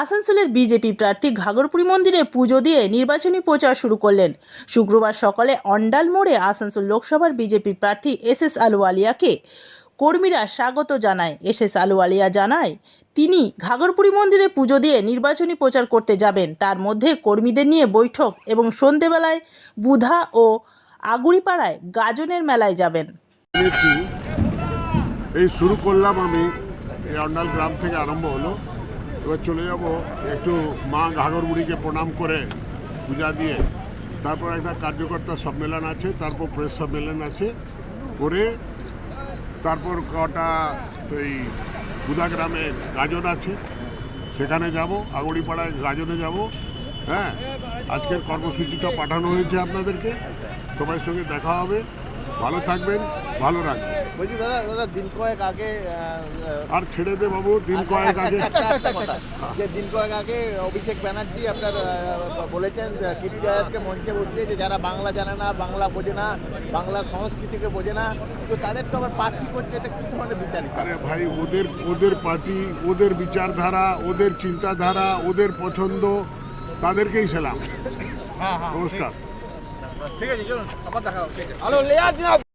আসানসোলের বিজেপি প্রার্থী ঘাগরপুরি মন্দিরে পুজো দিয়ে নির্বাচনী প্রচার শুরু করলেন। শুক্রবার সকালে অন্ডাল মোড়ে আসানসোল লোকসভার বিজেপি প্রার্থী এস এস আলুওয়ালিয়াকে কর্মীরা স্বাগত জানায়। এস এস আলুওয়ালিয়া জানায়, তিনি ঘাগরপুরি মন্দিরে পুজো দিয়ে নির্বাচনী প্রচার করতে যাবেন। তার মধ্যে কর্মীদের নিয়ে বৈঠক এবং সন্ধেবেলায় বুধা ও আগুড়িপাড়ায় গাজনের মেলায় যাবেন। এই শুরু করলাম আমি, এই অন্ডাল গ্রাম থেকে আরম্ভ হলো। এবার চলে যাব একটু মা ঘাগরবুড়িকে প্রণাম করে পূজা দিয়ে। তারপর একটা কার্যকর্তা সম্মেলন আছে, তারপর প্রেস সম্মেলন আছে। করে তারপর কটা ওই বুধা গ্রামে গাজন আছে, সেখানে যাব, আগড়িপাড়ায় গাজনে যাব হ্যাঁ? আজকের কর্মসূচিটা পাঠানো হয়েছে আপনাদেরকে। সবার সঙ্গে দেখা হবে। ভালো থাকবেন, ভালো রাখবেন। বলছি দাদা দাদা দিন কয়েক আগে আর ছেড়ে দে বাবু দিন কয়েক আগে। একটা একটা কথা যে দিন কয়েক আগে অভিষেক ব্যানার্জি আপনার বলেছেন যে কীর্তি মঞ্চে বসিয়ে যে যারা বাংলা জানে না বাংলা বোঝে না বাংলার সংস্কৃতিকে বোঝে না তো তাদের তো আবার প্রার্থী করছে এটা কী ধরনের বিচারিত? আরে ভাই ওদের ওদের পার্টি ওদের বিচারধারা ওদের চিন্তাধারা ওদের পছন্দ তাদেরকেই সেলাম। নমস্কার। ঠিক আছে চলুন আবার দেখা আছে